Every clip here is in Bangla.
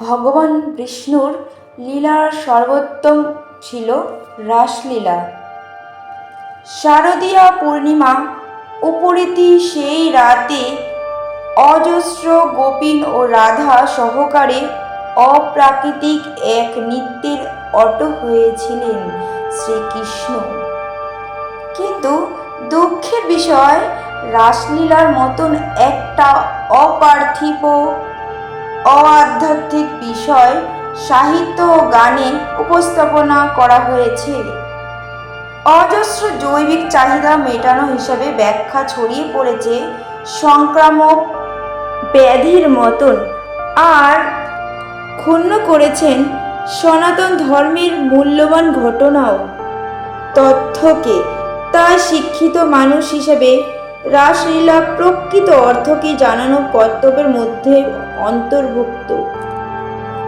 ভগবান বিষ্ণুর লীলার সর্বোত্তম ছিল রাসলীলা। শারদীয়া পূর্ণিমা উপরীতি সেই রাতে অজস্র গোপিন ও রাধা সহকারে অপ্রাকৃতিক এক নৃত্যের অট হয়েছিলেন শ্রীকৃষ্ণ। কিন্তু দুঃখের বিষয়, রাসলীলার মতন একটা অপার্থিব অআধ্যাত্মিক বিষয়, সাহিত্য ও গানে উপস্থাপনা করা হয়েছে। অজস্র জৈবিক চাহিদা মেটানো হিসাবে ব্যাখ্যা ছড়িয়ে পড়েছে সংক্রামক ব্যাধির মতন। আর ক্ষুণ্ণ করেছেন সনাতন ধর্মের মূল্যবান ঘটনাও। তথ্যকে তাই শিক্ষিত মানুষ হিসেবে রাসলীলা প্রকৃত অর্থকে জানানো কর্তব্যের মধ্যে অন্তর্ভুক্ত।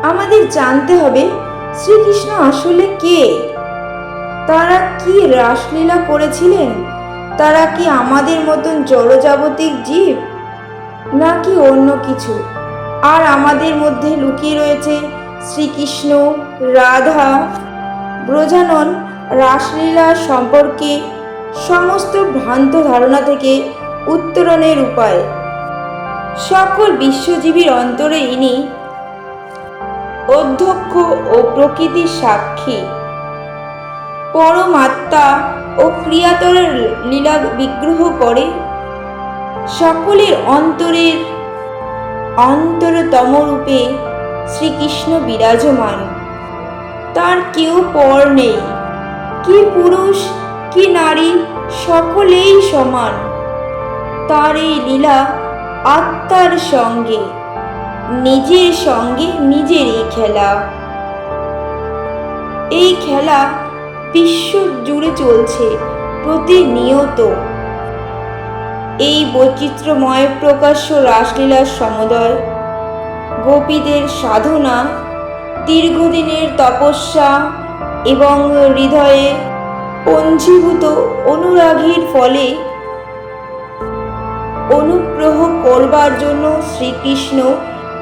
আমাদের জানতে হবে, শ্রীকৃষ্ণ আসলে কে? তারা কি রাসলীলা করেছিলেন? তারা কি আমাদের মতন জড়জাগতিক জীব? নাকি অন্য কিছু? আর আমাদের মধ্যে লুকিয়ে রয়েছে শ্রীকৃষ্ণ, রাধা, ব্রজানন, রাসলীলা সম্পর্কে সমস্ত ভ্রান্ত ধারণা থেকে উত্তরণের উপায়। সকল বিশ্বজীবীর অন্তরে ইনি অধ্যক্ষ ও প্রকৃতির সাক্ষী। পরমাত্মা ও ক্রিয়াতরের লীলা বিগ্রহ করে সকলের অন্তরের অন্তরতম রূপে শ্রীকৃষ্ণ বিরাজমান। তার কেউ পর নেই। কি পুরুষ, কি নারী, সকলেই সমান। তার এই লীলা আত্মার সঙ্গে, নিজের সঙ্গে নিজের এই খেলা। এই খেলা বিশ্ব জুড়ে চলছে প্রতিনিয়ত। এই বৈচিত্র্যময় প্রকাশ্য রাসলীলার সমুদয়, গোপীদের সাধনা, দীর্ঘদিনের তপস্যা এবং হৃদয়ে পঞ্জীভূত অনুরাগীর ফলে অনুগ্রহ করবার জন্য শ্রীকৃষ্ণ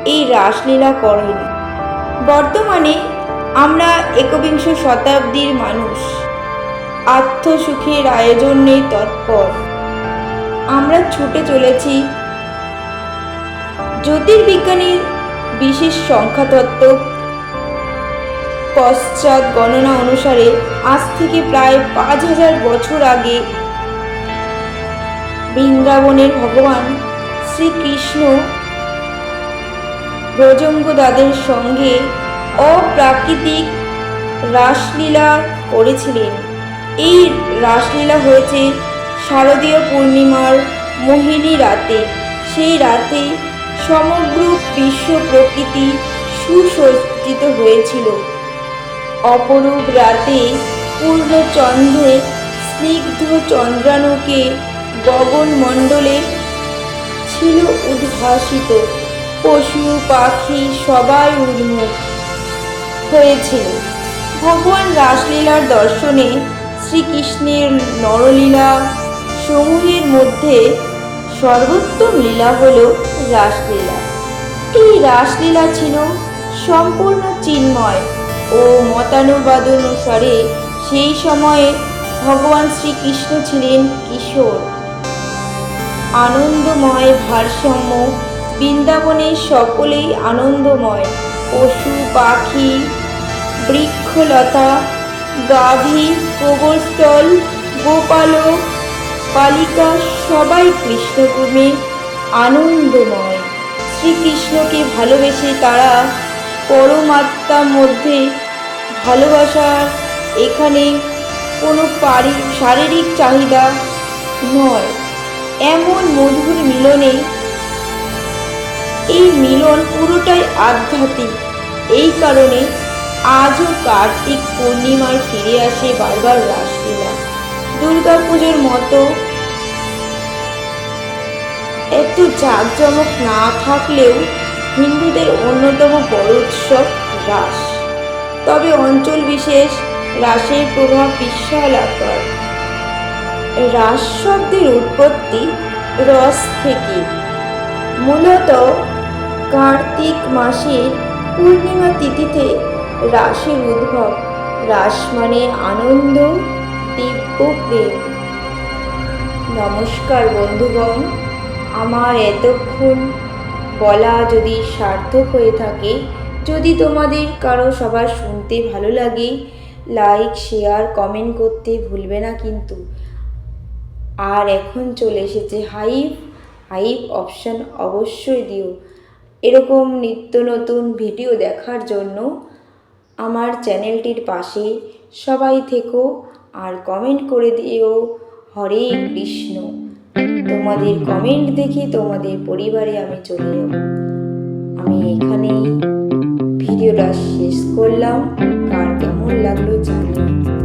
এই রাসলীলা করেন। বর্তমানে আমরা একবিংশ শতাব্দীর মানুষ। আত্মসুখের আয়োজনে তৎপর। আমরা ছুটে চলেছি জ্যোতির্বিজ্ঞানীর বিশেষ সংখ্যাতত্ত্ব পশ্চাৎ গণনা অনুসারে আজ থেকে প্রায় পাঁচ হাজার বছর আগে বৃন্দাবনের ভগবান শ্রীকৃষ্ণ ব্রজঙ্গদাদের সঙ্গে অপ্রাকৃতিক রাসলীলা করেছিলেন। এই রাসলীলা হয়েছে শারদীয় পূর্ণিমার মোহিনী রাতে। সেই রাতে সমগ্র বিশ্ব প্রকৃতি সুসজ্জিত হয়েছিল। অপরূপ রাতে পূর্ণচন্দ্রে স্নিগ্ধ চন্দ্রানুকে গগনমণ্ডলে ছিল উদ্ভাসিত। পশু, পাখি সবাই উন্মুখ হয়েছিল ভগবান রাসলীলার দর্শনে শ্রীকৃষ্ণের নরলীলা সমূহের মধ্যে সর্বোত্তম লীলা হল রাসলীলা। এই রাসলীলা ছিল সম্পূর্ণ চিন্ময় ও মতানুবাদ অনুসারে সেই সময়ে ভগবান শ্রীকৃষ্ণ ছিলেন কিশোর। আনন্দময় ভারসাম্য বৃন্দাবনে সকলেই আনন্দময়। পশু, পাখি, বৃক্ষলতা, গাভী গোবরস্থল গোপালক বালিকা, সবাই কৃষ্ণপ্রেমে আনন্দময়। শ্রীকৃষ্ণকে ভালোবেসে তারা পরমাত্মার মধ্যে ভালোবাসার এখানে কোনো পারি, শারীরিক চাহিদা নয়। এমন মধুর মিলনে, এই মিলন পুরোটাই আধ্যাত্মিক। এই কারণে আজও কার্তিক পূর্ণিমায় ফিরে আসে বারবার রাসলীলা। দুর্গাপুজোর মতো এত জাঁকজমক না থাকলেও হিন্দুদের অন্যতম বড় উৎসব রাস। তবে অঞ্চল বিশেষ রাসের প্রভাব বিশাল আকার রাস শব্দের উৎপত্তি রস থেকে। মূলত কার্তিক মাসের পূর্ণিমা তিথিতে রাসের উদ্ভব। রাস মানে আনন্দ, দিব্য প্রেম। নমস্কার বন্ধুগণ, আমার এতক্ষণ বলা যদি সার্থক হয়ে থাকে, যদি তোমাদের কারও সবার শুনতে ভালো লাগে লাইক শেয়ার কমেন্ট করতে ভুলবে না কিন্তু। আর এখন চলে এসেছে হাইপ। হাইপ অপশান অবশ্যই দিও। এরকম নিত্য নতুন ভিডিও দেখার জন্য আমার চ্যানেলটির পাশে সবাই থেকো আর কমেন্ট করে দিও, হরে কৃষ্ণ। তোমাদের কমেন্ট দেখে তোমাদের পরিবারে আমি চলে যাব। আমি এখানেই ভিডিওটা শেষ করলাম। কার কেমন লাগল জানিও।